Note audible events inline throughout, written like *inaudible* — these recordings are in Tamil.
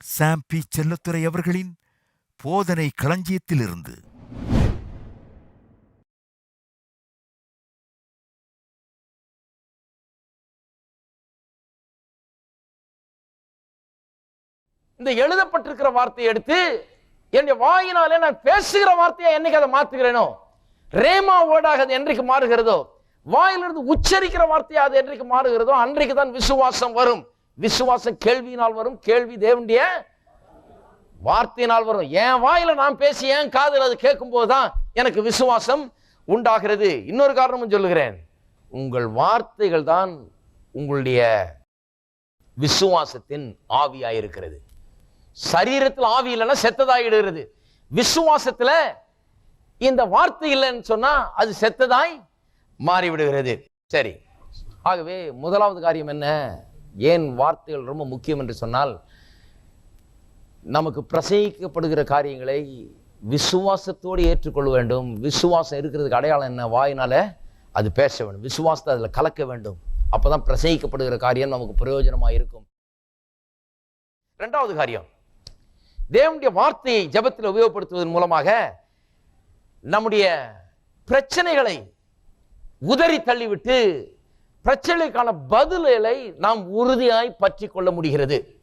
சாம் பி அவர்களின் போதனை களஞ்சியத்திலிருந்து. இந்த எழுதப்பட்டிருக்கிற வார்த்தையை எடுத்து என்னுடைய வாயினாலே நான் பேசுகிற வார்த்தையை என்னைக்கு அதை மாத்துகிறேனோ ரேமா வேர்டாக அது என்றைக்கு மாறுகிறதோ? வாயிலிருந்து உச்சரிக்கிற வார்த்தையை அது என்றைக்கு மாறுகிறதோ? அன்றைக்கு தான் விசுவாசம் வரும். விசுவாசம் கேள்வியினால் வரும் கேள்வி தேவனுடைய வார்த்தையினால் வரும். என் வாயில நான் பேசி என் காதில் அது கேட்கும்போது தான் எனக்கு விசுவாசம் உண்டாகிறது. இன்னொரு காரணமும் சொல்லுகிறேன். உங்கள் வார்த்தைகள் தான் உங்களுடைய விசுவாசத்தின் ஆவியாயிருக்கிறது. சரீரத்தில் ஆவி இல்லைன்னா செத்ததாகிடுகிறது விசுவாசத்தில் இந்த வார்த்தை இல்லைன்னு சொன்னால் அது செத்ததாய் மாறிவிடுகிறது. சரி. ஆகவே முதலாவது காரியம் என்ன? ஏன் வார்த்தைகள் ரொம்ப முக்கியம் என்று சொன்னால் நமக்கு பிரசங்கிக்கப்படுகிற காரியங்களை விசுவாசத்தோடு ஏற்றுக்கொள்ள வேண்டும். விசுவாசம் இருக்கிறதுக்கு அடையாளம் என்ன? வாயினால் அது பேச வேண்டும். விசுவாசத்தை அதில் கலக்க வேண்டும். அப்பதான் பிரசங்கிக்கப்படுகிற காரியம் நமக்கு பிரயோஜனமாக இருக்கும். ரெண்டாவது காரியம் தேவனுடைய வார்த்தையை ஜெபத்தில் உபயோகப்படுத்துவதன் மூலமாக நம்முடைய பிரச்சனைகளை உதறி தள்ளிவிட்டு பிரச்சனைக்கான பதில்களை நாம் உறுதியாய் பற்றி கொள்ள முடிகிறது.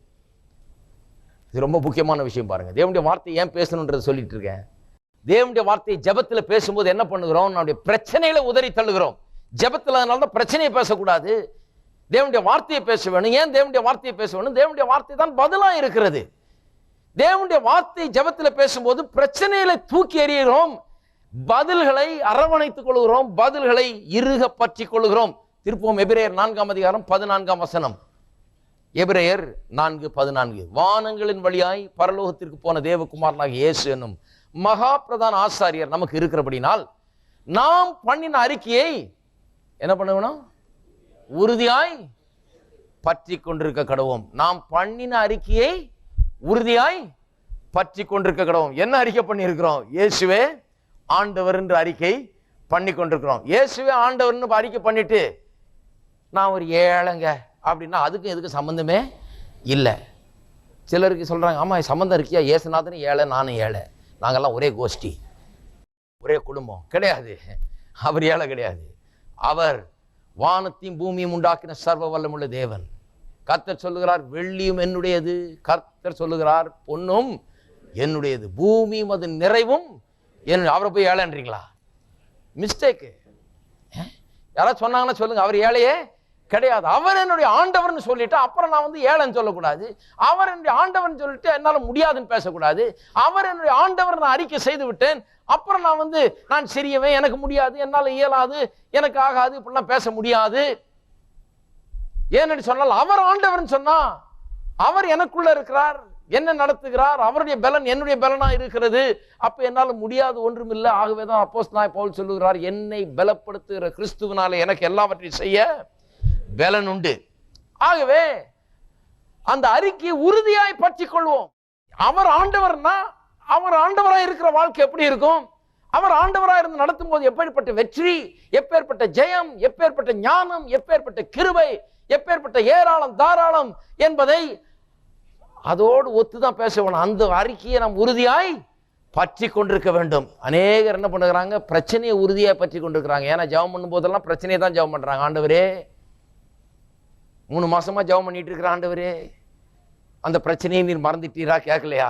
இது ரொம்ப முக்கியமான விஷயம் பாருங்க. தேவனுடைய வார்த்தை ஏன் பேசணுன்றது சொல்லிட்டு இருக்கேன். தேவனுடைய வார்த்தையை ஜபத்தில் பேசும்போது என்ன பண்ணுகிறோம்? நம்முடைய பிரச்சனைகளை உதறி தள்ளுகிறோம். ஜபத்தில் அதனால தான் பிரச்சனையை பேசக்கூடாது. தேவனுடைய வார்த்தையை பேச வேணும். ஏன் தேவனுடைய வார்த்தையை பேச வேணும்? தேவனுடைய வார்த்தை தான் பதிலா இருக்கிறது. தேவனுடைய வார்த்தை ஜபத்தில் பேசும்போது பிரச்சனையில தூக்கி எறிகிறோம். பதில்களை அரவணைத்துக் கொள்கிறோம். பதில்களை இருக பற்றி கொள்கிறோம். திருப்போம். எபிரேயர் நான்காம் அதிகாரம் பதினான்காம் வசனம். எபிரேயர் நான்கு பதினான்கு. வானங்களின் வழியாய் பரலோகத்திற்கு போன தேவகுமாரனாக இயேசு என்னும் மகா பிரதான ஆசாரியர் நமக்கு இருக்கிறபடினால் நாம் பண்ணின அறிக்கையை என்ன பண்ணணும் உறுதியாய் பற்றி கொண்டிருக்க கடவோம். நாம் பண்ணின அறிக்கையை உறுதியாய் பற்றி கொண்டிருக்க கடவோம். என்ன அறிக்கை பண்ணியிருக்கிறோம்? இயேசுவே ஆண்டவர் என்று அறிக்கை பண்ணி கொண்டிருக்கிறோம் இயேசுவே ஆண்டவர்னு அறிக்கை பண்ணிட்டு நான் ஒரு ஏழைங்க அப்படின்னா அதுக்கும் எதுக்கும் சம்மந்தமே இல்லை. சிலருக்கு சொல்கிறாங்க ஆமாம் சம்மந்தம் இருக்கியா? ஏசுநாதனும் ஏழை நானும் ஏழை. நாங்கள்லாம் ஒரே கோஷ்டி. ஒரே குடும்பம். கிடையாது. அவர் ஏழை கிடையாது. அவர் வானத்தையும் பூமியும் உண்டாக்கின சர்வ வல்லமுள்ள தேவன். கர்த்தர் சொல்லுகிறார் வெள்ளியும் என்னுடையது. கர்த்தர் சொல்லுகிறார் பொன்னும் என்னுடையது. பூமியும் அது நிறைவும். என்ன அவரை போய் ஏழைன்றீங்களா? மிஸ்டேக்கு யாராவது சொன்னாங்கன்னா சொல்லுங்கள் அவர் ஏழையே. கிடையாது. அவர் என்னுடைய ஆண்டவர்னு சொல்லிட்டு அப்புறம் நான் வந்து ஏழைன்னு சொல்லக்கூடாது. அவர் என்னுடைய ஆண்டவர்னு சொல்லிட்டு என்னால் முடியாதுன்னு பேசக்கூடாது. அவர் என்னுடைய ஆண்டவர் நான் அறிக்கை செய்து விட்டேன். அப்புறம் நான் வந்து நான் சிறியவன் எனக்கு முடியாது என்னால் இயலாது எனக்கு ஆகாது இப்படிலாம் பேச முடியாது. ஏன்னு சொன்னால் அவர் ஆண்டவர்னு சொன்னா அவர் எனக்குள்ள இருக்கிறார் என்ன நடத்துகிறார் அவருடைய பலன் என்னுடைய பலனா இருக்கிறது. அப்ப என்னால் முடியாது ஒன்றுமில்லை. ஆகவே தான் அப்போஸ் நான் பவுல் சொல்லுகிறார் என்னை பலப்படுத்துகிற கிறிஸ்துவனால எனக்கு எல்லாவற்றையும் செய்ய பலன் உண்டு. ஆகவே அந்த அறிக்கையை உறுதியாய் பற்றி கொள்வோம். அவர் ஆண்டவர்னா அவர் ஆண்டவராக இருக்கிற வாழ்க்கை எப்படி இருக்கும்? அவர் ஆண்டவராக இருந்து நடத்தும் போது எப்பேற்பட்ட வெற்றி எப்பேற்பட்ட ஜெயம் எப்பேற்பட்ட ஞானம் எப்பேற்பட்ட கிருபை எப்பேற்பட்ட ஏராளம் தாராளம் என்பதை அதோடு ஒத்துதான் பேச வேணும் அந்த அறிக்கையை நாம் உறுதியாய் பற்றி கொண்டிருக்க வேண்டும். அநேகர் என்ன பண்ணுகிறாங்க? பிரச்சனையை உறுதியாக பற்றி கொண்டிருக்கிறாங்க. ஏன்னா ஜெபம் பண்ணும் போதெல்லாம் பிரச்சனையை தான் ஜெபம் பண்ணுறாங்க ஆண்டவரே மூணு மாசமா ஜெபம் பண்ணிட்டு இருக்கிற ஆண்டவரே அந்த பிரச்சனையை நீர் மறந்துட்டீரா கேட்கலையா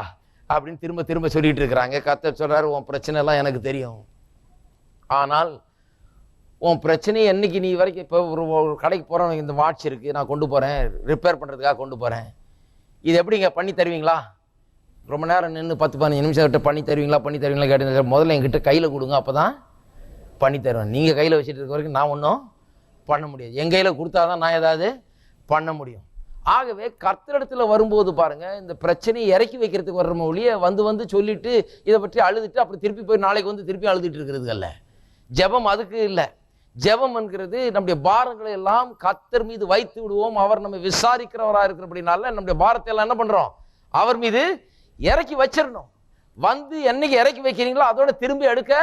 அப்படின்னு திரும்ப திரும்ப சொல்லிட்டு இருக்கிறாங்க. கத்த சொல்றாரு உன் பிரச்சனை எல்லாம் எனக்கு தெரியும். ஆனால் உன் பிரச்சனையை என்னைக்கு நீ வரைக்கும் இப்போ ஒரு ஒரு கடைக்கு போகிறவங்க இந்த வாட்ச் இருக்கு நான் கொண்டு போறேன். ரிப்பேர் பண்ணுறதுக்காக கொண்டு போறேன். இது எப்படிங்க பண்ணி தருவீங்களா? ரொம்ப நேரம் நின்று பத்து பதினஞ்சு நிமிஷம் கிட்ட பண்ணி தருவீங்களா பண்ணி தருவீங்களா கேட்டு முதல்ல என்கிட்ட கையில் கொடுங்க அப்போ தான் பண்ணி தருவேன். நீங்கள் கையில் வச்சுட்டு இருக்க வரைக்கும் நான் ஒன்றும் பண்ண முடியாது. என் கையில் கொடுத்தா தான் நான் ஏதாவது பண்ண முடியும். ஆகவே கர்த்தரிடத்தில் வரும்போது பாருங்கள் இந்த பிரச்சனையை இறக்கி வைக்கிறதுக்கு வர்ற ஒழிய வந்து வந்து சொல்லிட்டு இதை பற்றி அழுதுட்டு அப்புறம் திருப்பி போய் நாளைக்கு வந்து திருப்பி அழுதுட்டு இருக்கிறதுல்ல ஜபம் ஜெபம் அதுக்கு இல்லை. ஜெபம் என்கிறது நம்முடைய பாரங்களை எல்லாம் கத்தர் மீது வைத்து விடுவோம். அவர் நம்ம விசாரிக்கிறவராக இருக்கிறபடினால நம்முடைய பாரத்தை எல்லாம் என்ன பண்ணுறோம் அவர் மீது இறக்கி வச்சிடணும். வந்து என்னைக்கு இறக்கி வைக்கிறீங்களோ அதோட திரும்பி எடுக்க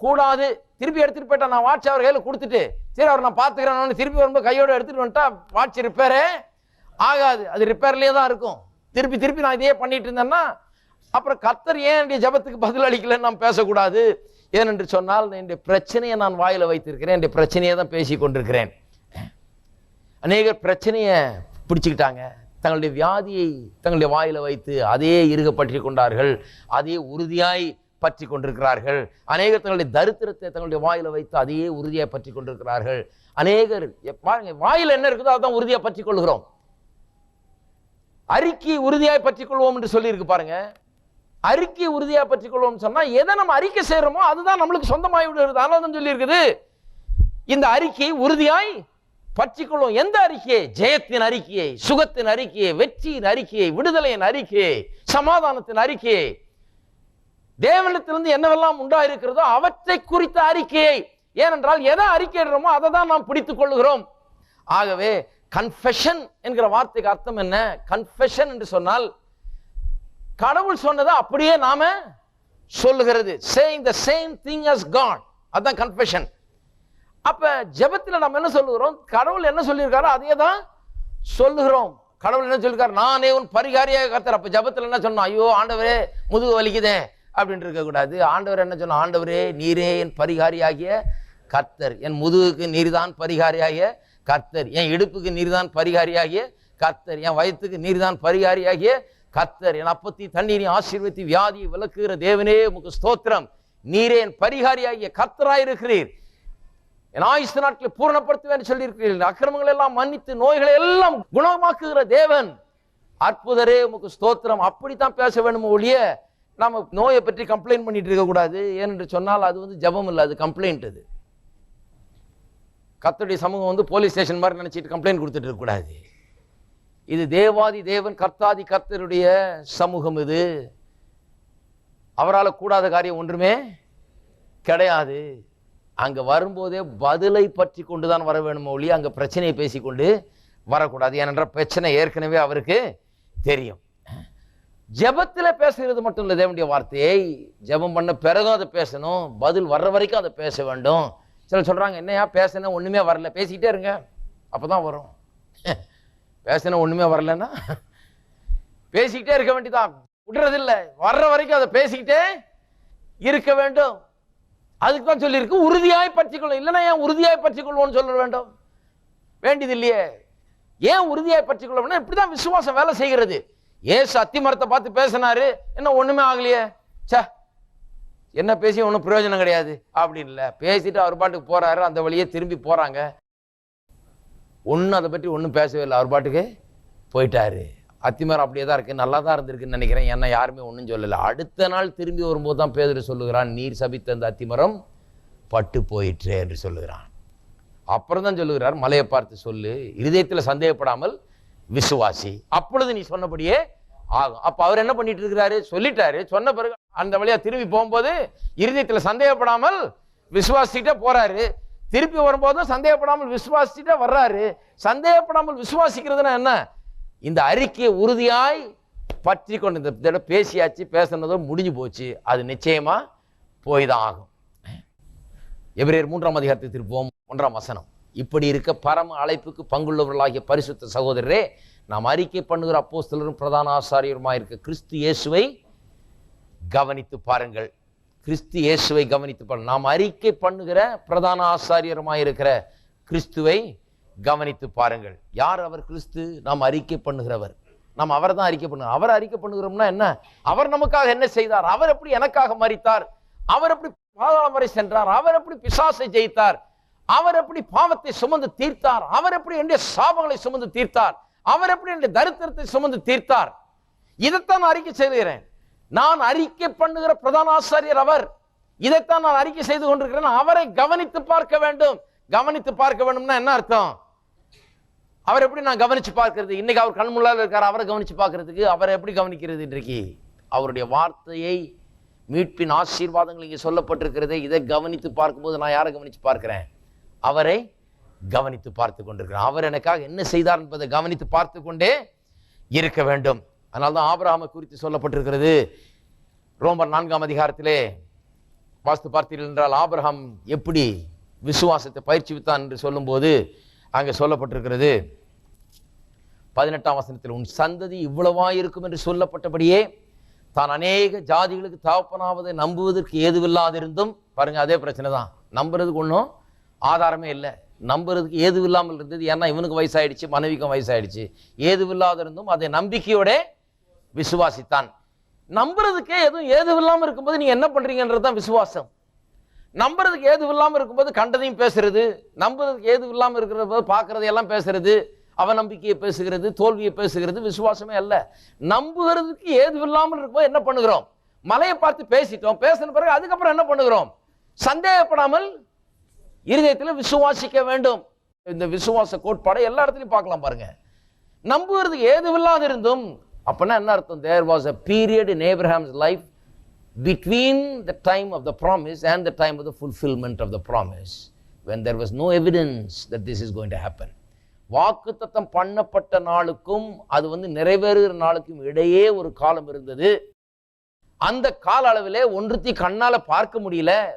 கூடாது. திருப்பி எடுத்துட்டு போயிட்டா நான் வாட்ச் அவர் கையில் கொடுத்துட்டு சரி அவர் நான் பார்த்துக்கிறேன். திருப்பி வரும்போது கையோடு எடுத்துகிட்டு வந்துட்டா வாட்ச் ரிப்பேரே ஆகாது. அது ரிப்பேர்லேயே தான் இருக்கும். திருப்பி திருப்பி நான் இதே பண்ணிட்டு இருந்தேன்னா அப்புறம் கத்தர் ஏன் என்னுடைய ஜெபத்துக்கு பதில் அளிக்கலைன்னு நான் பேசக்கூடாது? ஏனென்று சொன்னால் என்னுடைய பிரச்சனையை நான் வாயில் வைத்திருக்கிறேன். என்னுடைய பிரச்சனையை தான் பேசி கொண்டிருக்கிறேன். அநேகர் பிரச்சனையை பிடிச்சிக்கிட்டாங்க. தங்களுடைய வியாதியை தங்களுடைய வாயில் வைத்து அதையே இறுக பற்றி கொண்டார்கள். அதையே உறுதியாய் பற்றி கொண்டிருக்கிறார்கள். அநேகர் தங்களுடைய தரித்திரத்தை தங்களுடைய வாயில வைத்து அதையே உறுதியாய் பற்றி கொண்டிருக்கிறார்கள். அநேகர் பாருங்க வாயில என்ன இருக்குதோ அதான் உறுதியா பற்றி கொள்கிறோம். அறிக்கை உறுதியாய் பற்றி கொள்வோம் என்று சொல்லியிருக்கு பாருங்க. அறிக்கை உறுதியாக பற்றி கொள்வோம் சொன்னா எதை நம்ம அறிக்கை செய்யறோமோ அதுதான் நம்மளுக்கு சொந்தமாய் விடுகிறது. அதனால தான் சொல்லி இருக்குது இந்த அறிக்கையை உறுதியாய் பற்றிக்கொள்ளும் எந்த அறிக்கையை? ஜெயத்தின் அறிக்கையை சுகத்தின் அறிக்கையை வெற்றியின் அறிக்கையை விடுதலையின் அறிக்கையை சமாதானத்தின் அறிக்கையை தேவனத்திலிருந்து என்னவெல்லாம் உண்டா இருக்கிறதோ அவற்றை குறித்த அறிக்கையை. ஏனென்றால் எதை அறிக்கையிடுறோமோ அதை தான் நாம் பிடித்துக் கொள்ளுகிறோம். ஆகவே கன்ஃபெஷன் என்கிற வார்த்தைக்கு அர்த்தம் என்ன? கன்ஃபெஷன் என்று சொன்னால் கடவுள் சொன்னதை அப்படியே நாம சொல்லுகிறது. Saying the same thing as God அதான் கன்ஃபெஷன் அப்ப ஜபத்தில் நம்ம என்ன சொல்லுகிறோம்? கடவுள் என்ன சொல்லியிருக்காரோ அதே தான் சொல்லுகிறோம். கடவுள் என்ன சொல்லியிருக்காரு? நானே உன் பரிகாரியாக கத்துற அப்ப ஜபத்தில் என்ன சொன்னோம்? ஐயோ ஆண்டவரே முதுகு வலிக்குதே. அப்படின்னு இருக்கக்கூடாது ஆண்டவர் என்ன சொன்ன ஆண்டவரே நீரே என் பரிகாரியாகிய கர்த்தர். என் முதுகுக்கு நீர்தான் பரிகாரியாகிய கர்த்தர். என் இடுப்புக்கு நீர்தான் பரிகாரியாகிய கர்த்தர். என் வயத்துக்கு நீர்தான் பரிகாரியாகிய கர்த்தர். என் அப்பத்தி தண்ணீரை ஆசீர்வதி வியாதியை விளக்குகிற தேவனே உமக்கு ஸ்தோத்திரம். நீரே என் பரிகாரியாகிய கர்த்தராயிருக்கிறீர். என் ஆயுசு நாட்களை பூரணப்படுத்துவேன்னு சொல்லியிருக்கிறீர்கள். அக்கிரமங்களை எல்லாம் மன்னித்து நோய்களை எல்லாம் குணமாக்குகிற தேவன். அற்புதரே உமக்கு ஸ்தோத்திரம். அப்படித்தான் பேச வேணும் ஒழிய நாம் நோயை பற்றி கம்ப்ளைண்ட் பண்ணிட்டு இருக்கக்கூடாது ஏனென்று சொன்னால் அது வந்து ஜெபம் இல்லை அது கம்ப்ளைண்ட் அது. கர்த்தருடைய சமூகம் வந்து போலீஸ் ஸ்டேஷன் மாதிரி நினச்சிட்டு கம்ப்ளைண்ட் கொடுத்துட்டு இருக்கக்கூடாது இது தேவாதி தேவன் கர்த்தாதி கர்த்தருடைய சமூகம் இது. அவரால் கூடாத காரியம் ஒன்றுமே கிடையாது. அங்கே வரும்போதே பதிலை பற்றி கொண்டு தான் வர வேணுமோ ஒழிய அங்கே பிரச்சனையை பேசிக்கொண்டு வரக்கூடாது. ஏனென்றால் பிரச்சனை ஏற்கனவே அவருக்கு தெரியும். ஜபத்தில் பேசுகிறது மட்டும் இல்லை தேவனுடைய வார்த்தையை. ஜெபம் பண்ண பிறகும் அதை பேசணும். பதில் வர்ற வரைக்கும் அதை பேச வேண்டும். சில சொல்கிறாங்க என்னையா பேசினா ஒன்றுமே வரல. பேசிக்கிட்டே இருங்க. அப்போ தான் வரும். *laughs* பேசினா ஒன்றுமே வரலன்னா? *laughs* பேசிக்கிட்டே இருக்க வேண்டியதான் விடுறதில்லை. வர்ற வரைக்கும் அதை பேசிக்கிட்டே இருக்க வேண்டும். அதுக்கு தான் சொல்லியிருக்கு உறுதியாய் பற்றிக்கொள்ளும் இல்லைன்னா ஏன் உறுதியாய் பற்றிக்கொள்வோம்னு சொல்ல வேண்டும்? வேண்டியது இல்லையே. ஏன் உறுதியாய் பற்றிக்கொள்ளணும்னா இப்படிதான் விசுவாசம் வேலை செய்கிறது. ஏசு அத்திமரத்தை பார்த்து பேசினாரு? என்ன ஒண்ணுமே ஆகலையே? சே என்ன பேசி ஒன்றும் பிரயோஜனம் கிடையாது. அப்படின்ல. இல்லை பேசிட்டு அவர் பாட்டுக்கு போறாரு. அந்த வழியே திரும்பி போறாங்க. ஒன்றும் அதை பற்றி ஒன்றும் பேசவே இல்லை. அவர் பாட்டுக்கு போயிட்டாரு. அத்திமரம் அப்படியே தான் இருக்கு. நல்லா தான் இருந்திருக்குன்னு நினைக்கிறேன். ஏன்னா யாருமே ஒன்றும் சொல்லலை. அடுத்த நாள் திரும்பி வரும்போது தான் பேதுரு சொல்லுகிறான் நீர் சபித்த அந்த அத்திமரம் பட்டு போயிட்டு என்று சொல்லுகிறான். அப்புறம் தான் சொல்லுகிறார் மலையை பார்த்து சொல்லு. இருதயத்தில் சந்தேகப்படாமல் விசுவாசி. அப்பொழுது நீ சொன்னபடியே ஆகும். அப்போ அவர் என்ன பண்ணிட்டு இருக்கிறாரு? சொல்லிட்டாரு. சொன்ன பிறகு அந்த வழியா திரும்பி போகும்போது இருதயத்தில் சந்தேகப்படாமல் விசுவாசிக்கிட்டே போறாரு. திருப்பி வரும்போதும் சந்தேகப்படாமல் விசுவாசிச்சுட்டே வர்றாரு. சந்தேகப்படாமல் விசுவாசிக்கிறதுனா என்ன? இந்த அறிக்கையை உறுதியாய் பற்றி கொண்டு இந்த தடவை பேசியாச்சு பேசுனதும் முடிஞ்சு போச்சு. அது நிச்சயமா போய் தான் ஆகும். எபிரேயர் மூன்றாம் அதிகாரத்தை திருப்போம் ஒன்றாம் வசனம். இப்படி இருக்க பரம அழைப்புக்கு பங்குள்ளவர்களாகிய பரிசுத்த சகோதரரே நாம் அறிக்கை பண்ணுகிற அப்போஸ்தலரும் பிரதான ஆசாரியருமாக இருக்க கிறிஸ்து இயேசுவை கவனித்து பாருங்கள். கிறிஸ்து இயேசுவை கவனித்து பாருங்கள். நாம் அறிக்கை பண்ணுகிற பிரதான ஆசாரியருமாக இருக்கிற கிறிஸ்துவை கவனித்து பாருங்கள். யார் அவர் கிறிஸ்து? நாம் அறிக்கை பண்ணுகிறவர். நாம் அவர் தான் அறிக்கை பண்ணுகிறோம். அவர் அறிக்கை பண்ணுகிறோம்னா என்ன? அவர் நமக்காக என்ன செய்தார்? அவர் எப்படி எனக்காக மறித்தார் அவர் எப்படி பாதாளம் வரை சென்றார்? அவர் எப்படி பிசாசை ஜெயித்தார்? அவர் எப்படி பாவத்தை சுமந்து தீர்த்தார்? அவர் எப்படி என்னுடைய சாபங்களை சுமந்து தீர்த்தார்? அவர் எப்படி என்னுடைய தரித்திரத்தை சுமந்து தீர்த்தார். இதைத்தான் நான் அறிக்கை செய்கிறேன் நான் அறிக்கை பண்ணுகிற பிரதான ஆசாரியர் அவர். இதைத்தான் நான் அறிக்கை செய்து கொண்டிருக்கிறேன். அவரை கவனித்து பார்க்க வேண்டும். கவனித்து பார்க்க வேண்டும்னா என்ன அர்த்தம்? அவர் எப்படி நான் கவனிச்சு பார்க்கறது? இன்னைக்கு அவர் கண் இருக்கார். அவரை கவனிச்சு பார்க்கறதுக்கு அவரை எப்படி கவனிக்கிறது இன்றைக்கு? அவருடைய வார்த்தையை மீட்பின் ஆசீர்வாதங்கள் இங்கே சொல்லப்பட்டிருக்கிறது இதை கவனித்து பார்க்கும்போது நான் யாரை கவனித்து பார்க்கிறேன்? அவரை கவனித்து பார்த்து கொண்டிருக்கிறேன். அவர் எனக்காக என்ன செய்தார் என்பதை கவனித்து பார்த்து கொண்டே இருக்க வேண்டும். அதனால தான் ஆபிரகாமை குறித்து சொல்லப்பட்டிருக்கிறது. ரோமர் நான்காம் அதிகாரத்திலே வாஸ்து பார்த்தீர்கள் என்றால் ஆபிரகாம் எப்படி விசுவாசத்தை பயிற்சி வித்தான் என்று சொல்லும்போது அங்கே சொல்லப்பட்டிருக்கிறது. பதினெட்டாம் வசனத்தில் உன் சந்ததி இவ்வளவா இருக்கும் என்று சொல்லப்பட்டபடியே தான் அநேக ஜாதிகளுக்கு தகப்பனாவதை நம்புவதற்கு ஏதுவில்லாதிருந்தும் பாருங்கள் அதே பிரச்சனை தான் நம்புறதுக்கு ஒன்றும் ஆதாரமே இல்லை. நம்புறதுக்கு ஏதுவில்லாமல் இருந்தது. ஏன்னா இவனுக்கு வயசாயிடுச்சு மனைவிக்கும் வயசாயிடுச்சு. ஏதுவில்லாதிருந்தும் அதை நம்பிக்கையோட விசுவாசித்தான். நம்புறதுக்கே எதுவும் ஏதுவில்லாமல் இருக்கும்போது நீங்க என்ன பண்றீங்கன்றது தான் விசுவாசம். நம்புறதுக்கு ஏதுவும் இல்லாமல் இருக்கும்போது கண்டதையும் பேசுறது. நம்புறதுக்கு ஏதுவும் இல்லாமல் இருக்கிற போது பார்க்கறதையெல்லாம் பேசுறது. அவநம்பிக்கையை பேசுகிறது தோல்வியை பேசுகிறது விசுவாசமே அல்ல. நம்புகிறதுக்கு ஏதுவும் இல்லாமல் இருக்கும்போது என்ன பண்ணுகிறோம்? மலையை பார்த்து பேசிட்டோம். பேசின பிறகு அதுக்கப்புறம் என்ன பண்ணுகிறோம்? சந்தேகப்படாமல் இருதயத்தில் விசுவாசிக்க வேண்டும். இந்த விசுவாச கோட்பாடை எல்லா இடத்துலையும் பார்க்கலாம் பாருங்க. நம்புவது ஏதுவில்லாது இருந்தும் அப்படின்னா என்ன அர்த்தம்? There was a period in Abraham's life between the time of the promise and the time the fulfilment of the promise when there was no evidence evidence that this is going to happen. வாக்குத்தத்தம் பண்ணப்பட்ட நாளுக்கும் அது வந்து நிறைவேறுகிற நாளுக்கும் இடையே ஒரு காலம் இருந்தது. அந்த கால அளவிலே ஒன்றுத்தி கண்ணால் பார்க்க முடியல.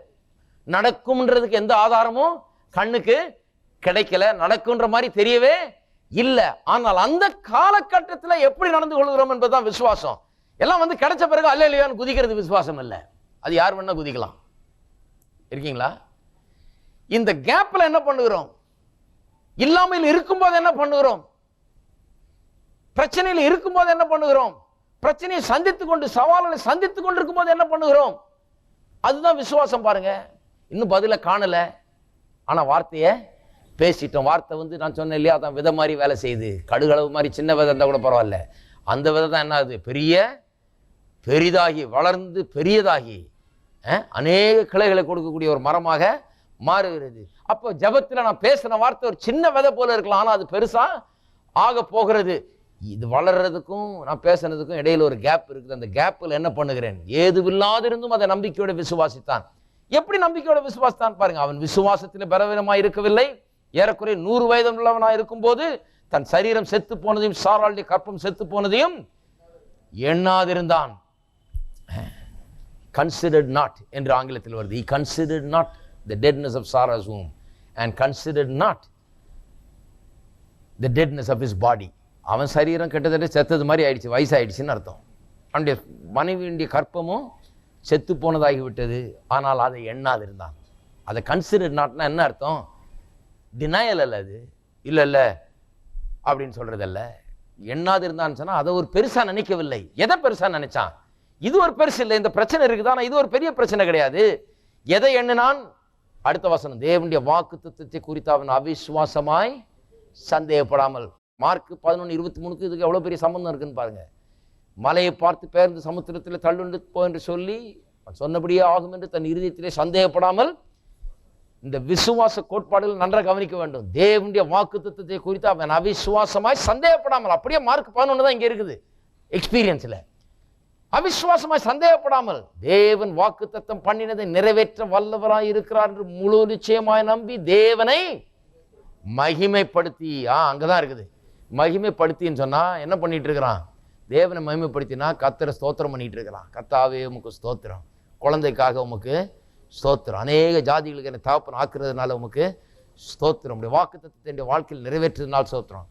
நடக்கும்ன்றதுக்கு எந்த ஆதாரமும் கண்ணுக்கு கிடைக்கல. நடக்குன்ற மாதிரி தெரியவே இல்லை. ஆனால் அந்த காலகட்டத்தில் எப்படி நடந்து கொள்கிறோம் என்பதுதான் விசுவாசம். எல்லாம் வந்து கிடைச்ச பிறகு அல்ல இல்லையான்னு குதிக்கிறது விசுவாசம் இல்லை. அது யார் வேணா குதிக்கலாம். இருக்கீங்களா? இந்த கேப்ல என்ன பண்ணுகிறோம்? இல்லாமல் இருக்கும்போது என்ன பண்ணுகிறோம்? பிரச்சனையில் இருக்கும்போது என்ன பண்ணுகிறோம்? பிரச்சனையை சந்தித்துக்கொண்டு சவால்களை சந்தித்துக் கொண்டிருக்கும் போது என்ன பண்ணுகிறோம்? அதுதான் விசுவாசம் பாருங்க. இன்னும் பதில காணல. ஆனா வார்த்தையை பேசிட்டோம். வார்த்தை வந்து நான் சொன்னேன் இல்லையா அதான் விதை மாதிரி வேலை செய்யுது. கடுகளவு மாதிரி சின்ன விதை இருந்தால் கூட பரவாயில்ல. அந்த விதை தான் என்ன ஆகுது? பெரிய பெரிதாகி வளர்ந்து பெரியதாகி அநேக கிளைகளை கொடுக்கக்கூடிய ஒரு மரமாக மாறுகிறது. அப்போ ஜெபத்தில் நான் பேசின வார்த்தை ஒரு சின்ன விதை போல இருக்கலாம். ஆனால் அது பெருசாக ஆக போகிறது. இது வளர்றதுக்கும் நான் பேசுனதுக்கும் இடையில ஒரு கேப் இருக்குது. அந்த கேப்பில் என்ன பண்ணுகிறேன்? ஏதுவில்லாதிருந்தும் அதை நம்பிக்கையோட விசுவாசித்தான். எப்படி நம்பிக்கையோட விசுவாசத்தான் பாருங்க. அவன் விசுவாசத்தில் பலவீனமாக இருக்கவில்லை. ஏறக்குறைய நூறு வயது உள்ளவனாக இருக்கும்போது தன் சரீரம் செத்து போனதையும் சாராளுடைய கற்பம் செத்து போனதையும் எண்ணாதிருந்தான். கன்சிடர்ட் நாட் என்று ஆங்கிலத்தில் வருது. He considered not the deadness of Sarah's womb and considered not the deadness of his body அவன் சரீரம் கிட்டத்தட்ட செத்தது மாதிரி ஆயிடுச்சு வயசாயிடுச்சுன்னு அர்த்தம். அவனுடைய மனைவியுடைய கற்பமும் செத்து போனதாகிவிட்டது. ஆனால் அதை எண்ணாதிருந்தான் அதை கன்சிடர் நாட்னா என்ன அர்த்தம்? டினாயல் அல்ல அது. இல்லை இல்லை. அப்படின்னு சொல்கிறதல்ல எண்ணாது இருந்தான்னு சொன்னால் அதை ஒரு பெருசாக நினைக்கவில்லை. எதை பெருசாக நினைச்சான்? இது ஒரு பெருசு இல்லை. இந்த பிரச்சனை இருக்குது. ஆனால் இது ஒரு பெரிய பிரச்சனை கிடையாது. எதை எண்ணினான்? அடுத்த வசனம். தேவனுடைய வாக்கு தத்துவத்தை குறித்து அவன் அவிசுவாசமாய் சந்தேகப்படாமல். மார்க் பதினொன்று இருபத்தி மூணுக்கு இதுக்கு எவ்வளோ பெரிய சம்பந்தம் இருக்குன்னு பாருங்கள் மலையை பார்த்து பேர்ந்து சமுத்திரத்தில் தள்ளுண்டு போ என்று சொல்லி அவன் சொன்னபடியே ஆகும் என்று தன் இருதயத்திலே சந்தேகப்படாமல் இந்த விசுவாச கோட்பாடுகள் நன்றாக கவனிக்க வேண்டும். தேவனுடைய வாக்கு தத்துவத்தை குறித்து அவன் அவிசுவாசமாய் சந்தேகப்படாமல் அப்படியே மார்க் பதினொன்று தான் இங்கே இருக்குது எக்ஸ்பீரியன்ஸில் அவிசுவாசமாய் சந்தேகப்படாமல் தேவன் வாக்கு தத்தம் பண்ணினதை நிறைவேற்ற வல்லவராய் இருக்கிறார் என்று முழு நிச்சயமாய் நம்பி தேவனை மகிமைப்படுத்தி. ஆ அங்கே தான் இருக்குது. மகிமைப்படுத்தின்னு சொன்னால் என்ன பண்ணிட்டு இருக்கிறான்? தேவனை மகிமைப்படுத்தினா கத்தரை ஸ்தோத்திரம் பண்ணிகிட்டு இருக்கிறான் கத்தாவே உமக்கு ஸ்தோத்திரம். குழந்தைக்காக உமக்கு ஸ்தோத்திரம். அநேக ஜாதிகளுக்கு என்னை தாப்பன் ஆக்குறதுனால உமக்கு ஸ்தோத்திரம். உடைய வாக்கு தத்துவத்தை வாழ்க்கையில் நிறைவேற்றுறதுனால ஸ்தோத்திரம்.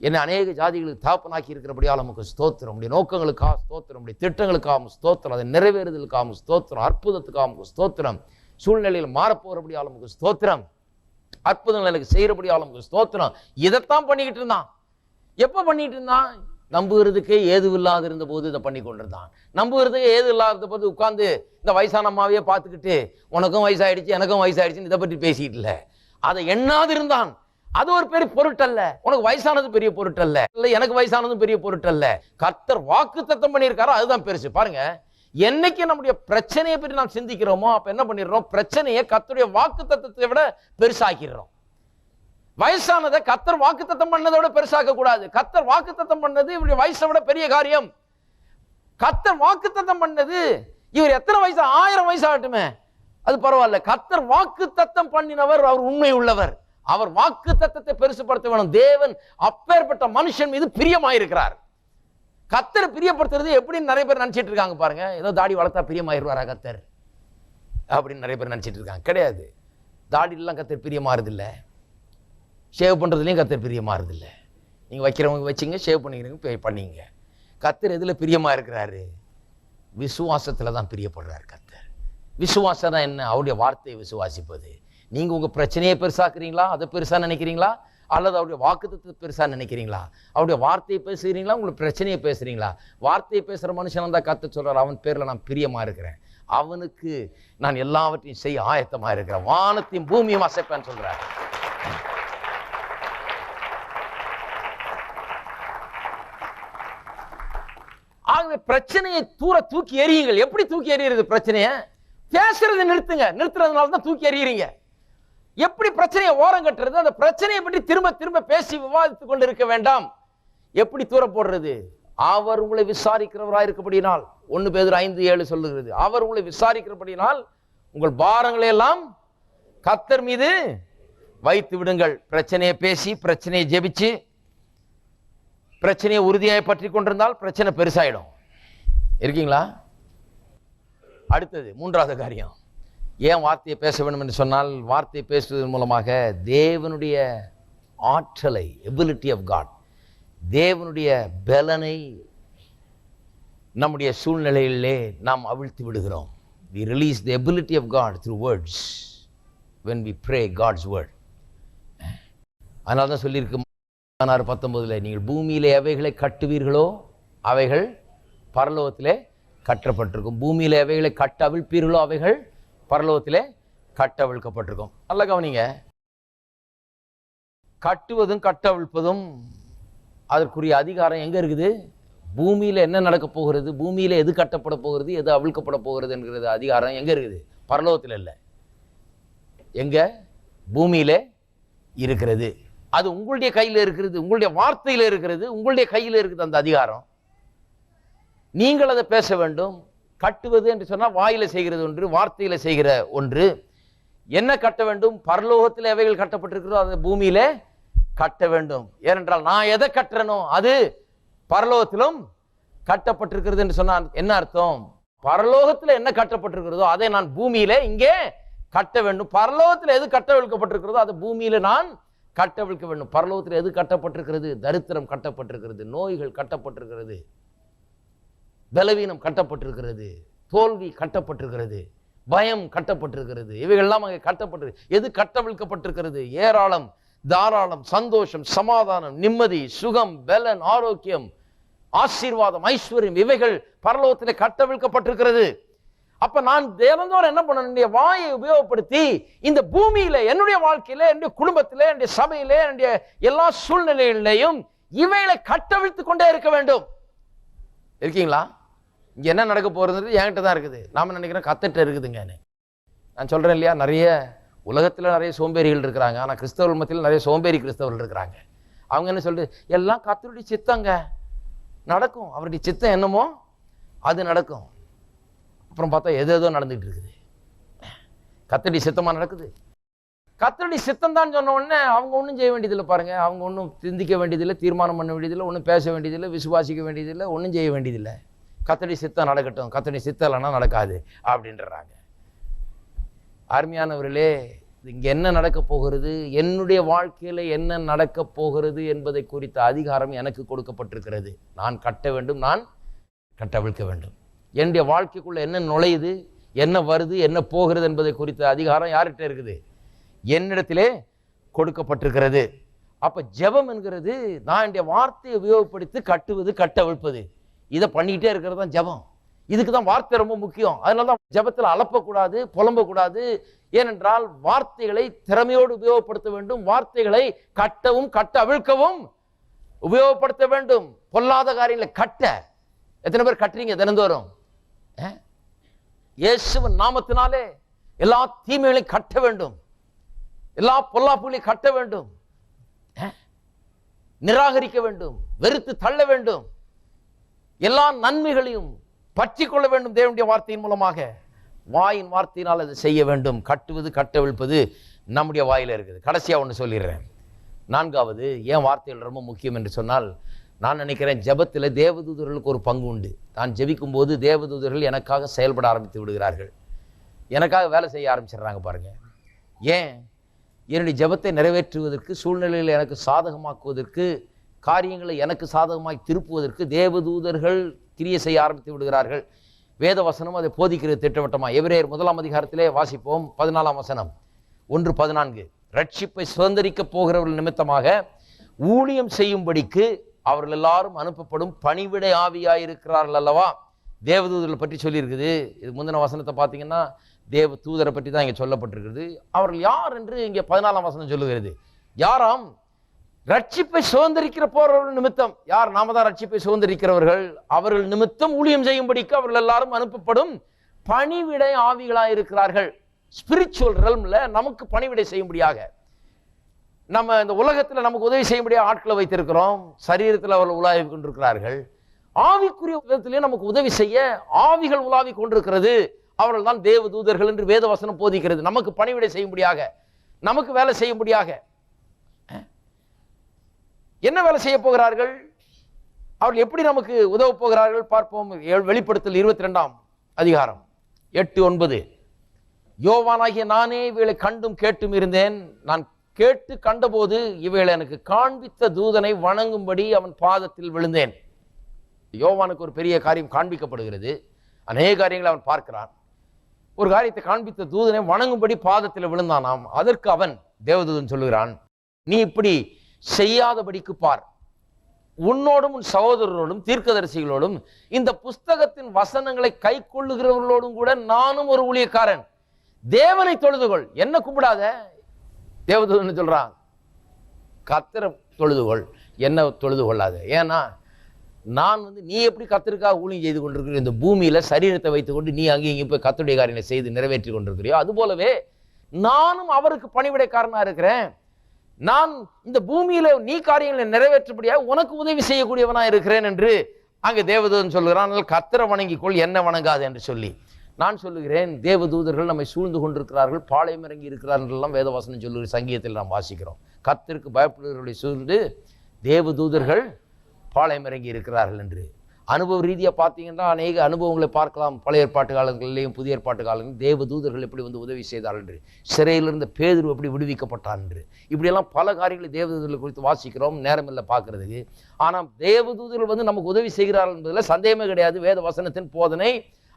என்னை அநேக ஜாதிகளுக்கு தாப்பனாக்கி இருக்கிறபடியால் நமக்கு ஸ்தோத்திரம். உடைய நோக்கங்களுக்காக ஸ்தோத்திரம். உடைய திட்டங்களுக்காகவும் ஸ்தோத்திரம். அதை நிறைவேறுதலுக்காகவும் ஸ்தோத்திரம். அற்புதத்துக்காகவும் ஸ்தோத்திரம். சூழ்நிலையில் மாறப்போகிறபடியால் நமக்கு ஸ்தோத்திரம். அற்புதங்கள் எனக்கு செய்கிறபடியால் நமக்கு ஸ்தோத்திரம். இதைத்தான் பண்ணிக்கிட்டு இருந்தான். எப்போ பண்ணிகிட்டு இருந்தான்? நம்புகிறதுக்கே ஏது இல்லாத இருந்த போது இதை பண்ணி கொண்டிருந்தான். நம்புகிறதுக்கு ஏது இல்லாத போது உட்காந்து இந்த வயசான அம்மாவையே பார்த்துக்கிட்டு உனக்கும் வயசாயிடுச்சு எனக்கும் வயசாயிடுச்சுன்னு இதை பற்றி பேசிட்டு இல்லை. அதை எண்ணாது இருந்தான் அது ஒரு பெரிய பொருட்டல்ல. உனக்கு வயசானது பெரிய பொருட்டல்ல. இல்லை எனக்கு வயசானதும் பெரிய பொருட்டல்ல. கர்த்தர் வாக்கு தத்தம் பண்ணியிருக்காரோ அதுதான் பெருசு. பாருங்க என்னைக்கு நம்முடைய பிரச்சனையை பற்றி நாம் சிந்திக்கிறோமோ அப்ப என்ன பண்ணிடுறோம்? பிரச்சனையை கர்த்தருடைய வாக்கு தத்துவத்தை விட பெருசாக்கிடுறோம். வயசானதை கத்தர் வாக்குத்தத்தம் பண்ணதை விட பெருசாக்க கூடாது. கத்தர் வாக்குத்தத்தம் பண்ணது இவருடைய வயசை விட பெரிய காரியம். கத்தர் வாக்குத்தத்தம் பண்ணது இவர் எத்தனை வயசு? ஆயிரம் வயசாகட்டுமே அது பரவாயில்ல. கத்தர் வாக்குத்தத்தம் பண்ணினவர் அவர் உண்மை உள்ளவர். அவர் வாக்கு தத்தத்தை பெருசுப்படுத்த வேணும் தேவன் அப்பேற்பட்ட மனுஷன் மீது பிரியமாயிருக்கிறார். கத்தரை பிரியப்படுத்துறது எப்படின்னு நிறைய பேர் நினச்சிட்டு இருக்காங்க பாருங்க. ஏதோ தாடி வளர்த்தா பிரியமாயிருவாரா கத்தர்? அப்படின்னு நிறைய பேர் நினச்சிட்டு இருக்காங்க. கிடையாது. தாடிலாம் கத்தர் பிரியமாறுதில்லை. ஷேவ் பண்ணுறதுலையும் கத்தர் இருதில்லை நீங்கள் வைக்கிறவங்க வச்சிங்க ஷேவ் பண்ணிக்கிறவங்க பண்ணிங்க. கத்தர் எதில் பிரியமாக இருக்கிறாரு? விசுவாசத்தில் தான் பிரியப்படுறார் கத்தர். விசுவாசம் தான் என்ன? அவருடைய வார்த்தையை விசுவாசிப்பது. நீங்கள் உங்கள் பிரச்சனையை பெருசாக்குறீங்களா? அதை பெருசாக நினைக்கிறீங்களா? அல்லது அவருடைய வாக்குத்தத்தை பெருசாக நினைக்கிறீங்களா? அவருடைய வார்த்தையை பேசுகிறீங்களா உங்களுக்கு பிரச்சனையை பேசுகிறீங்களா வார்த்தையை பேசுகிற மனுஷன் தான் கத்தை சொல்கிறார் அவன் பேரில் நான் பிரியமாக இருக்கிறேன். அவனுக்கு நான் எல்லாவற்றையும் செய்ய ஆயத்தமாக இருக்கிறேன். வானத்தையும் பூமியும் அசைப்பேன்னு சொல்கிறார் ஆகவே பிரச்சனையை தூர தூக்கி எறியுங்கள். எப்படி தூக்கி எறிகிறது பிரச்சனையை? பேசுறதை நிறுத்துங்க. நிறுத்துறதுனால தான் தூக்கி எறிகிறீங்க எப்படி பிரச்சனையை ஓரம் கட்டுறது? அந்த பிரச்சனையை பற்றி திரும்ப திரும்ப பேசி விவாதித்துக் கொண்டு இருக்க வேண்டாம். எப்படி தூர போடுறது? அவர் உங்களை விசாரிக்கிறவராக இருக்கப்படினால் ஒன்று பேர் ஐந்து ஏழு சொல்லுகிறது. அவர் உங்களை விசாரிக்கிறபடினால் உங்கள் பாரங்களை எல்லாம் கத்தர் மீது வைத்து விடுங்கள். பிரச்சனையை பேசி பிரச்சனையை ஜெபிச்சு பிரச்சனையை உறுதியாக பற்றி கொண்டிருந்தால் பிரச்சனை பெருசாயிடும். இருக்கீங்களா? அடுத்தது மூன்றாவது காரியம். ஏன் வார்த்தையை பேச வேண்டும் என்று சொன்னால் வார்த்தையை பேசுவதன் மூலமாக தேவனுடைய ஆற்றலை எபிலிட்டி ஆஃப் காட் தேவனுடைய பலனை நம்முடைய சூழ்நிலையிலே நாம் அவிழ்த்து விடுகிறோம். We release the ability of God through words when we pray God's word அதனால தான் சொல்லியிருக்கு பதினாறு பத்தொன்பதில் நீங்கள் பூமியிலே எவைகளை கட்டுவீர்களோ? அவைகள் பரலோகத்திலே கட்டப்பட்டிருக்கும் பூமியில் எவைகளை கட்ட அவிழ்ப்பீர்களோ அவைகள் பரலோகத்திலே கட்டவிழ்க்கப்பட்டிருக்கும். நல்ல கவனிங்க. கட்டுவதும் கட்டவிழ்ப்பதும் அதற்குரிய அதிகாரம் எங்கே இருக்குது? பூமியில் என்ன நடக்க போகிறது? பூமியில் எது கட்டப்பட போகிறது? எது அவிழ்க்கப்பட போகிறது என்கிறது அதிகாரம் எங்கே இருக்குது? பரலோகத்தில் இல்லை. எங்கே? பூமியில் இருக்கிறது. அது உங்களுடைய கையில் இருக்கிறது உங்களுடைய வார்த்தையில் இருக்கிறது உங்களுடைய கையில் இருக்குது அந்த அதிகாரம். நீங்கள் அதை பேச வேண்டும். கட்டுவது என்று சொன்னால் வாயில செய்கிறது ஒன்று வார்த்தையில செய்கிற ஒன்று. என்ன கட்ட வேண்டும்? பரலோகத்தில் எவைகள் கட்டப்பட்டிருக்கிறதோ அது பூமியிலே கட்ட வேண்டும். ஏனென்றால் நான் எதை கட்டுறனோ அது பரலோகத்திலும் கட்டப்பட்டிருக்கிறது என்று சொன்னால் என்ன அர்த்தம்? பரலோகத்தில் என்ன கட்டப்பட்டிருக்கிறதோ அதை நான் பூமியில இங்கே கட்ட வேண்டும். பரலோகத்தில் எது கட்டவிழ்க்கப்பட்டிருக்கிறதோ அது பூமியில நான் கட்டவிழ்க்க வேண்டும். பரலோகத்தில் எது கட்டப்பட்டிருக்கிறது? தரித்திரம் கட்டப்பட்டிருக்கிறது. நோய்கள் கட்டப்பட்டிருக்கிறது. பலவீனம் கட்டப்பட்டிருக்கிறது தோல்வி கட்டப்பட்டிருக்கிறது பயம் கட்டப்பட்டிருக்கிறது இவைகள்லாம் அங்கே கட்டப்பட்டிருக்கு எது கட்டவிழ்க்கப்பட்டிருக்கிறது? ஏராளம் தாராளம் சந்தோஷம் சமாதானம் நிம்மதி சுகம் பலன் ஆரோக்கியம் ஆசீர்வாதம் ஐஸ்வர்யம் இவைகள் பரலோகத்தில் கட்டவிழ்க்கப்பட்டிருக்கிறது. அப்ப நான் தினந்தோறும் என்ன பண்ண என்னுடைய வாயை உபயோகப்படுத்தி இந்த பூமியில என்னுடைய வாழ்க்கையில என்னுடைய குடும்பத்திலே என்னுடைய சபையில என்னுடைய எல்லா சூழ்நிலைகளிலையும் இவைகளை கட்டவிழ்த்து கொண்டே இருக்க வேண்டும். இருக்கீங்களா? என்ன நடக்க போகிறதுன்றது என்கிட்ட தான் இருக்குது. நாம் நினைக்கிறோம் கத்துட்டு இருக்குதுங்கன்னு நான் சொல்கிறேன் இல்லையா நிறைய உலகத்தில் நிறைய சோம்பேறிகள் இருக்கிறாங்க. ஆனால் கிறிஸ்தவ மத்தியில் நிறைய சோம்பேறி கிறிஸ்தவர்கள் இருக்கிறாங்க. அவங்க என்ன சொல்கிறது எல்லாம் கத்தருடைய சித்தங்க. நடக்கும். அவருடைய சித்தம் என்னமோ அது நடக்கும். அப்புறம் பார்த்தா எது எதோ நடந்துகிட்டு இருக்குது. கத்தடி சித்தமாக நடக்குது. கத்தடி சித்தம் தான் சொன்ன உடனே அவங்க ஒன்றும் செய்ய வேண்டியதில்லை பாருங்கள் அவங்க ஒன்றும் சிந்திக்க வேண்டியதில்லை தீர்மானம் பண்ண வேண்டியதில்லை ஒன்றும் பேச வேண்டியதில்லை விசுவாசிக்க வேண்டியதில்லை ஒன்றும் செய்ய வேண்டியதில்லை. கத்தடி சித்தம் நடக்கட்டும் கத்தடி சித்தம் நடக்காது அப்படின்றாங்க. அருமையானவர்களே இங்கே என்ன நடக்க போகிறது என்னுடைய வாழ்க்கையில் என்ன நடக்கப் போகிறது என்பதை குறித்த அதிகாரம் எனக்கு கொடுக்கப்பட்டிருக்கிறது. நான் கட்ட வேண்டும் நான் கட்டவிழ்க்க வேண்டும். என்னுடைய வாழ்க்கைக்குள்ளே என்ன நுழையுது என்ன வருது என்ன போகிறது என்பதை குறித்த அதிகாரம் யார்கிட்ட இருக்குது? என்னிடத்திலே கொடுக்கப்பட்டிருக்கிறது. அப்போ ஜெபம் என்கிறது நான் என்னுடைய வார்த்தையை உபயோகப்படுத்தி கட்டுவது கட்டவிழ்ப்பது. இதை பண்ணிக்கிட்டே இருக்கிறது தான் ஜெபம். இதுக்கு தான் வார்த்தை ரொம்ப முக்கியம். அதனால தான் ஜெபத்தில் அலப்பக்கூடாது புலம்பக்கூடாது. ஏனென்றால் வார்த்தைகளை திறமையோடு உபயோகப்படுத்த வேண்டும். வார்த்தைகளை கட்டவும் கட்ட அவிழ்க்கவும் உபயோகப்படுத்த வேண்டும். பொல்லாத காரியங்களை கட்ட. எத்தனை பேர் கட்டுறீங்க தினந்தோறும்? இயேசுவன் இயேசுவின் நாமத்தினாலே எல்லா தீமைகளையும் கட்ட வேண்டும். எல்லா பொல்லாப்புகளையும் கட்ட வேண்டும். நிராகரிக்க வேண்டும். வெறுத்து தள்ள வேண்டும். எல்லா நன்மைகளையும் பற்றி கொள்ள வேண்டும் தேவனுடைய வார்த்தையின் மூலமாக. வாயின் வார்த்தையினால் அதை செய்ய வேண்டும். கட்டுவது கட்டவிழ்ப்பது நம்முடைய வாயில் இருக்குது. கடைசியாக ஒன்று சொல்லிடுறேன். நான்காவது ஏன் வார்த்தைகள் ரொம்ப முக்கியம் என்று சொன்னால் நான் நினைக்கிறேன் ஜெபத்தில் தேவதூதர்களுக்கு ஒரு பங்கு உண்டு. நான் ஜபிக்கும்போது தேவதூதர்கள் எனக்காக செயல்பட ஆரம்பித்து விடுகிறார்கள். எனக்காக வேலை செய்ய ஆரம்பிச்சிடுறாங்க பாருங்கள் ஏன்? என்னுடைய ஜெபத்தை நிறைவேற்றுவதற்கு சூழ்நிலையில் எனக்கு சாதகமாக்குவதற்கு காரியங்களை எனக்கு சாதகமாய் திருப்புவதற்கு தேவதூதர்கள் கிரியை செய்ய ஆரம்பித்து விடுகிறார்கள். வேத வசனம் அதை போதிக்கிறது திட்டவட்டமாக எவரேர் முதலாம் அதிகாரத்திலே வாசிப்போம் பதினாலாம் வசனம். ஒன்று பதினான்கு. ரட்சிப்பை சுதந்திரிக்க போகிறவர்கள் நிமித்தமாக ஊழியம் செய்யும்படிக்கு அவர்கள் எல்லாரும் அனுப்பப்படும் பணிவிடை ஆவியாயிருக்கிறார்கள் அல்லவா? தேவதூதர்களை பற்றி சொல்லியிருக்குது. இது முந்தின வசனத்தை பார்த்தீங்கன்னா தேவ தூதரை பற்றி தான் இங்கே சொல்லப்பட்டிருக்கிறது. அவர்கள் யார் என்று இங்கே பதினாலாம் வசனம் சொல்லுகிறது. யாராம்? ரட்சிப்பை சுதந்திரிக்கிற போறவர்கள் நிமித்தம். யார் நாம தான் ரட்சிப்பை சுதந்திரிக்கிறவர்கள்? அவர்கள் நிமித்தம் ஊழியம் செய்யும்படிக்கு அவர்கள் எல்லாரும் அனுப்பப்படும் பணிவிடை ஆவிகளாக இருக்கிறார்கள். ஸ்பிரிச்சுவல் ரெல்மில் நமக்கு பணிவிடை செய்யும்படியாக. நம்ம இந்த உலகத்தில் நமக்கு உதவி செய்யும்படியாக ஆட்களை வைத்திருக்கிறோம். சரீரத்தில் அவர்கள் உலாவி கொண்டிருக்கிறார்கள். ஆவிக்குரிய விதத்திலே நமக்கு உதவி செய்ய ஆவிகள் உலாவி கொண்டிருக்கிறது. அவர்கள் தான் தேவ தூதர்கள் என்று வேதவசனம் போதிக்கிறது. நமக்கு பணிவிடை செய்யும்படியாக. நமக்கு வேலை செய்யும்படியாக. என்ன வேலை செய்ய போகிறார்கள்? அவர்கள் எப்படி நமக்கு உதவ போகிறார்கள்? பார்ப்போம். வெளிப்படுத்தல் இருபத்தி ரெண்டாம் அதிகாரம். எட்டு ஒன்பது. யோவானாகிய நானே இவைகளை கண்டும் கேட்டும் இருந்தேன். நான் கேட்டு கண்டபோது இவைகளை எனக்கு காண்பித்த தூதனை வணங்கும்படி அவன் பாதத்தில் விழுந்தேன். யோவானுக்கு ஒரு பெரிய காரியம் காண்பிக்கப்படுகிறது. அநேக காரியங்களை அவன் பார்க்கிறான். ஒரு காரியத்தை காண்பித்த தூதனை வணங்கும்படி பாதத்தில் விழுந்தானாம் அதற்கு அவன் தேவதூதன் சொல்லுகிறான் நீ இப்படி செய்யாதபடிக்கு பார். உன்னோடும் உன் சகோதரரோடும் தீர்க்கதரிசிகளோடும் இந்த புஸ்தகத்தின் வசனங்களை கை கொள்ளுகிறவர்களோடும் கூட நானும் ஒரு ஊழியக்காரன். தேவனை தொழுதுகொள் என்ன கும்பிடாத? தேவதூதன் சொல்றான்? கத்திர தொழுதுகொள் என்ன தொழுது கொள்ளாத. ஏன்னா நான் வந்து நீ எப்படி கத்தருக்காக ஊழியம் செய்து கொண்டிருக்கிற இந்த பூமியில சரீரத்தை வைத்துக்கொண்டு நீ அங்கேயும் இங்கேயும் போய் கத்துடைய காரியங்களை செய்து நிறைவேற்றி கொண்டிருக்கிறியோ அதுபோலவே நானும் அவருக்கு பணிவிடைக்காரனாக இருக்கிறேன். நான் இந்த பூமியில நீ காரியங்களை நிறைவேற்றபடியாக உனக்கு உதவி செய்யக்கூடியவனா இருக்கிறேன் என்று அங்கே தேவதூதன் சொல்கிறான் கத்திர வணங்கிக்கொள் என்ன வணங்காது என்று சொல்லி. நான் சொல்லுகிறேன் தேவதூதர்கள் நம்மை சூழ்ந்து கொண்டிருக்கிறார்கள் பாளையம் இறங்கி இருக்கிறார்கள்லாம் வேதவாசனம் சொல்லுகிற சங்கீதத்தில் நாம் வாசிக்கிறோம். கத்திற்கு பயப்படுகிறவர்களை சூழ்ந்து தேவதூதர்கள் பாளையம் இறங்கி இருக்கிறார்கள் என்று. அனுபவ ரீதியாக பார்த்தீங்கன்னா அநேக அனுபவங்களை பார்க்கலாம். பழைய ஏற்பாட்டு காலங்களிலேயும் புதிய ஏற்பாட்டு காலங்களிலும் தேவ தூதர்கள் எப்படி வந்து உதவி செய்தார்கள் என்று. சிறையிலிருந்த பேதுரு எப்படி விடுவிக்கப்பட்டான் என்று. இப்படியெல்லாம் பல காரியங்களை தேவதூதர்கள் குறித்து வாசிக்கிறோம் நேரமில்லை பார்க்கறதுக்கு. ஆனால் தேவதூதர்கள் வந்து நமக்கு உதவி செய்கிறார்கள் என்பதில் சந்தேகமே கிடையாது. வேத வசனத்தின் போதனை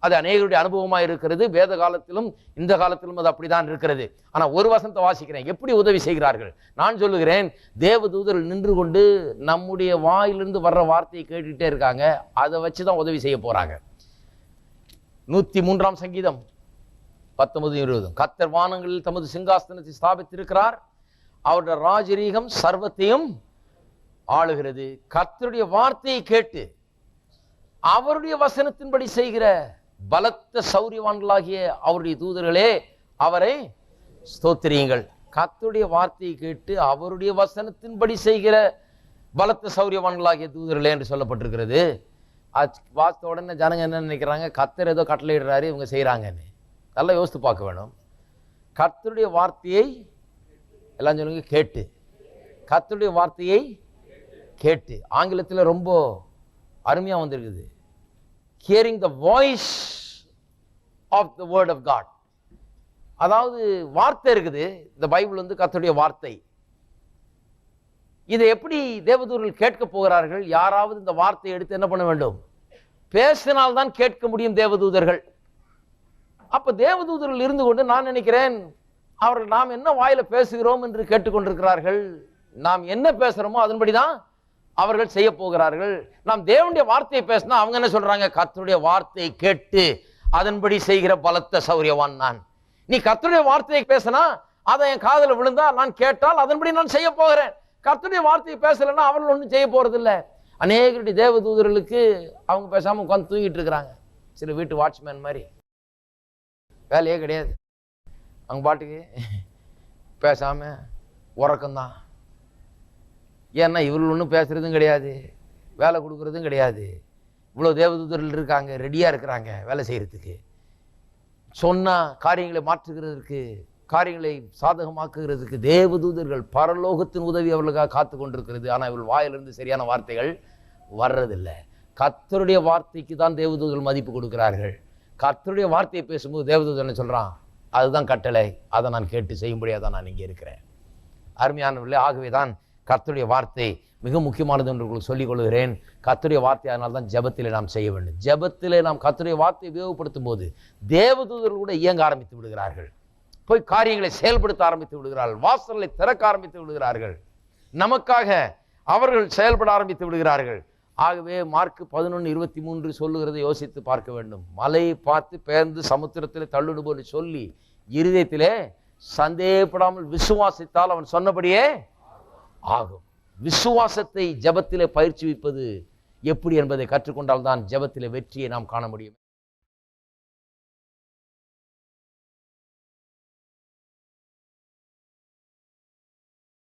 அது அநேகருடைய அனுபவமாக இருக்கிறது. வேத காலத்திலும் இந்த காலத்திலும் அது அப்படிதான் இருக்கிறது. ஆனால் ஒரு வசனத்தை வாசிக்கிறேன். எப்படி உதவி செய்கிறார்கள்? நான் சொல்லுகிறேன் தேவதூதர்கள் நின்று கொண்டு நம்முடைய வாயிலிருந்து வர்ற வார்த்தையை கேட்டுக்கிட்டே இருக்காங்க. அதை வச்சு தான் உதவி செய்ய போகிறாங்க நூற்றி மூன்றாம் சங்கீதம் பத்தொன்பது இருபதும். கத்தர் வானங்களில் தமது சிங்காசனத்தை ஸ்தாபித்திருக்கிறார். அவருடைய ராஜரீகம் சர்வத்தையும் ஆளுகிறது. கத்தருடைய வார்த்தையை கேட்டு அவருடைய வசனத்தின்படி செய்கிற பலத்த சௌரியவான்களாகிய அவருடைய தூதர்களே அவரை ஸ்தோத்திரியுங்கள். கத்துடைய வார்த்தையை கேட்டு அவருடைய வசனத்தின்படி செய்கிற பலத்த சௌரியவான்களாகிய தூதர்களே என்று சொல்லப்பட்டிருக்கிறது. அது உடனே ஜனங்க என்ன நினைக்கிறாங்க? கத்தர் ஏதோ கட்டளையிடுறாரு இவங்க செய்கிறாங்கன்னு நல்லா யோசித்து பார்க்க வேணும். கத்தருடைய வார்த்தையை எல்லாம் சொல்லுங்க கேட்டு. கத்தருடைய வார்த்தையை கேட்டு. ஆங்கிலத்தில் ரொம்ப அருமையாக வந்திருக்குது. Hearing the voice of the word of God அதாவது வார்த்தை இருக்குது. இந்த பைபிள் வந்து கத்தனுடைய வார்த்தை. இதை எப்படி தேவதூர்கள் கேட்க போகிறார்கள்? யாராவது இந்த வார்த்தையை எடுத்து என்ன பண்ண வேண்டும்? பேசினால்தான் கேட்க முடியும் தேவதூதர்கள். அப்போ தேவதூதர்கள் இருந்து கொண்டு நான் நினைக்கிறேன் அவர்கள் நாம் என்ன வாயில பேசுகிறோம் என்று கேட்டுக்கொண்டிருக்கிறார்கள்? நாம் என்ன பேசுறோமோ அதன்படிதான் அவர்கள் செய்ய போகிறார்கள். நாம் தேவனுடைய வார்த்தையை பேசினா அவங்க என்ன சொல்றாங்க? கத்தனுடைய வார்த்தையை கேட்டு அதன்படி செய்கிற பலத்த சௌரியவான் நான். நீ கர்த்தருடைய வார்த்தையை பேசினா அதை என் காதல விழுந்தா நான் கேட்டால் அதன்படி நான் செய்ய போகிறேன். கர்த்தருடைய வார்த்தையை பேசலைன்னா அவர்கள் ஒன்றும் செய்ய போறதில்ல. அநேகருடைய தேவ தூதர்களுக்கு அவங்க பேசாமல் உட்காந்து தூங்கிட்டு இருக்கிறாங்க. சில வீட்டு வாட்ச்மேன் மாதிரி. வேலையே கிடையாது. அவங்க பாட்டுக்கு பேசாமல் உறக்கம்தான். ஏன்னா இவர்கள் ஒன்றும் பேசுகிறதும் கிடையாது. வேலை கொடுக்குறதும் கிடையாது. இவ்வளோ தேவதூதர்கள் இருக்காங்க ரெடியாக இருக்கிறாங்க வேலை செய்கிறதுக்கு சொன்னால் காரியங்களை மாற்றுகிறதுக்கு காரியங்களை சாதகமாக்குகிறதுக்கு தேவதூதர்கள் பரலோகத்தின் உதவி அவர்களுக்காக காத்து கொண்டிருக்கிறது. ஆனால் இவள் வாயிலிருந்து சரியான வார்த்தைகள் வர்றதில்லை. கர்த்தருடைய வார்த்தைக்கு தான் தேவதூதர்கள் மதிப்பு கொடுக்கிறார்கள். கர்த்தருடைய வார்த்தையை பேசும்போது தேவதூதன் என்ன அதுதான் கட்டளை. அதை நான் கேட்டு செய்யும்படியாக தான் நான் இங்கே இருக்கிறேன். அருமையானவர்களே ஆகவே தான் கர்த்தருடைய வார்த்தை மிக முக்கியமானது என்று உங்களுக்கு சொல்லிக் கொள்கிறேன். கத்துடைய வார்த்தை அதனால தான் ஜபத்திலே நாம் செய்ய வேண்டும். ஜபத்திலே நாம் கத்துடைய வார்த்தையை உபயோகப்படுத்தும் போது தேவதூதர்கள் கூட இயங்க ஆரம்பித்து விடுகிறார்கள். போய் காரியங்களை செயல்படுத்த ஆரம்பித்து விடுகிறார்கள். வாசல்களை திறக்க ஆரம்பித்து விடுகிறார்கள். நமக்காக அவர்கள் செயல்பட ஆரம்பித்து விடுகிறார்கள். ஆகவே மார்க் பதினொன்று இருபத்தி மூன்று சொல்லுகிறதை யோசித்து பார்க்க வேண்டும். மலையை பார்த்து பெயர்ந்து சமுத்திரத்தில் தள்ளுடு போன்று சொல்லி இருதயத்திலே சந்தேகப்படாமல் விசுவாசித்தால் அவன் சொன்னபடியே ஆகும். விசுவாசத்தை ஜபத்திலே பயிற்சி வைப்பது எப்படி என்பதை கற்றுக்கொண்டால்தான் ஜபத்திலே வெற்றியை நாம் காண முடியும்.